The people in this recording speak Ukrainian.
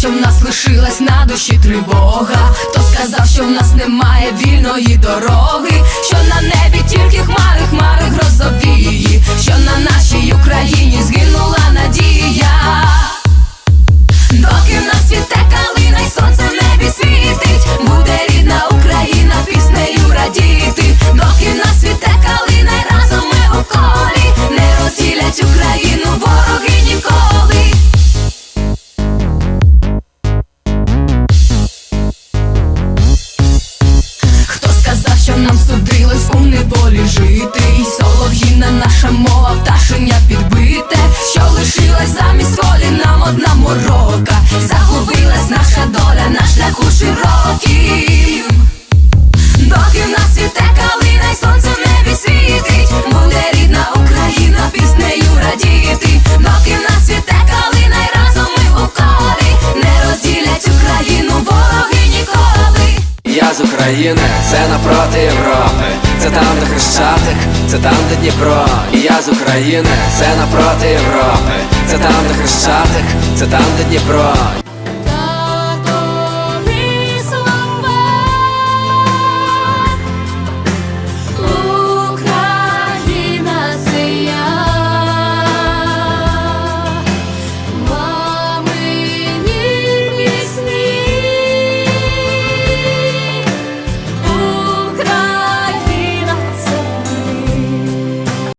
що в нас лишилась на душі тривога? Хто сказав, що в нас немає вільної дороги? Що що нам судилось у неволі жити? І солов'їна наша мова, пташеня підбите, що лишилась замість волі нам одна морока. Загубилась наша доля наш шляху широким. України, це напроти Європи, це там, де Хрещатик, це там, де Дніпро. І я з України, це напроти Європи, це там, де Хрещатик, це там, де Дніпро.